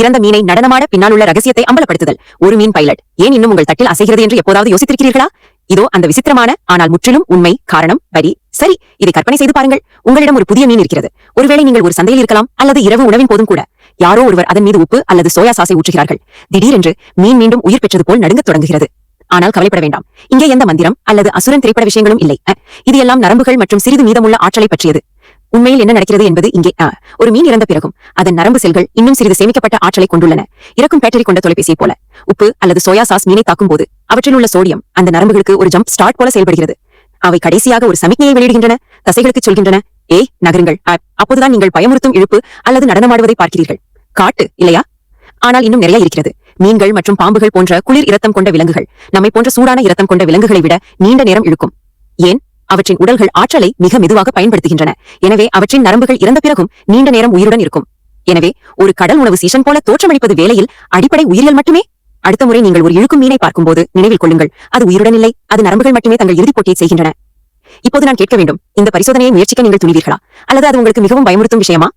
இறந்த மீனை நடனமாட பின்னால் உள்ள ரகசியத்தை அம்பலப்படுத்துதல். ஒரு மீன் பைலட். ஏன் இன்னும் உங்கள் தட்டில் அசைகிறது என்று எப்போதாவது யோசித்திருக்கிறீர்களா? இதோ அந்த விசித்திரமான ஆனால் முற்றிலும் உண்மை காரணம் வரி. சரி இதை கற்பனை செய்து பாருங்கள். உங்களிடம் ஒரு புதிய மீன் இருக்கிறது. ஒருவேளை நீங்கள் ஒரு சந்தையில் இருக்கலாம் அல்லது இரவு உணவின் போதும் கூட. யாரோ ஒருவர் அதன் மீது உப்பு அல்லது சோயா சாஸை ஊற்றுகிறார்கள். திடீரென்று மீன் மீண்டும் உயிர் பெற்றது போல் நடுங்கத் தொடங்குகிறது. ஆனால் கவலைப்பட வேண்டாம். இங்கே எந்த மந்திரம் அல்லது அசுரன் திரைப்பட விஷயங்களும் இல்லை. இது எல்லாம் நரம்புகள் மற்றும் சிறிது மீதமுள்ள ஆற்றலை பற்றியது. உண்மையில் என்ன நடக்கிறது என்பது இங்கே ஒரு மீன் இறந்த பிறகும் அதன் நரம்பு செல்கள் இன்னும் சிறிது சேமிக்கப்பட்ட ஆற்றலை கொண்டுள்ளன. இறக்கும் பேட்டரி கொண்ட தொலைபேசியை போல உப்பு அல்லது சோயா சாஸ் மீனை தாக்கும் போது அவற்றில் உள்ள சோடியம் அந்த நரம்புகளுக்கு ஒரு ஜம்ப் ஸ்டார்ட் போல செயல்படுகிறது. அவை கடைசியாக ஒரு சமிக்ஞையை வெளியிடுகின்றன தசைகளுக்கு சொல்கின்றன. ஏய் நகருங்கள். அப்போதுதான் நீங்கள் பயமுறுத்தும் இழுப்பு அல்லது நடனமாடுவதை பார்க்கிறீர்கள். காட்டு இல்லையா? ஆனால் இன்னும் நிறைய இருக்கிறது. மீன்கள் மற்றும் பாம்புகள் போன்ற குளிர் இரத்தம் கொண்ட விலங்குகள் நம்மை போன்ற சூடான இரத்தம் கொண்ட விலங்குகளை விட நீண்ட நேரம் இழுக்கும். ஏன்? அவற்றின் உடல்கள் ஆற்றலை மிக மெதுவாக பயன்படுத்துகின்றன. எனவே அவற்றின் நரம்புகள் இறந்த பிறகும் நீண்ட நேரம் உயிருடன் இருக்கும். எனவே ஒரு கடல் உணவு சீசன் போல தோற்றமளிப்பது வேலையில் அடிப்படை உயிரியல் மட்டுமே? அடுத்த முறை நீங்கள் ஒரு இழுக்கும் மீனை பார்க்கும்போது நினைவில் கொள்ளுங்கள் அது உயிருடன் இல்லை அது நரம்புகள் மட்டுமே தங்கள் இறுதிப் போட்டியை செய்கின்றன. இப்போது நான் கேட்க வேண்டும் இந்த பரிசோதனையை முயற்சிக்க நீங்கள் துணிவீர்களா? அல்லது அது உங்களுக்கு மிகவும் பயமுறுத்தும் விஷயமா?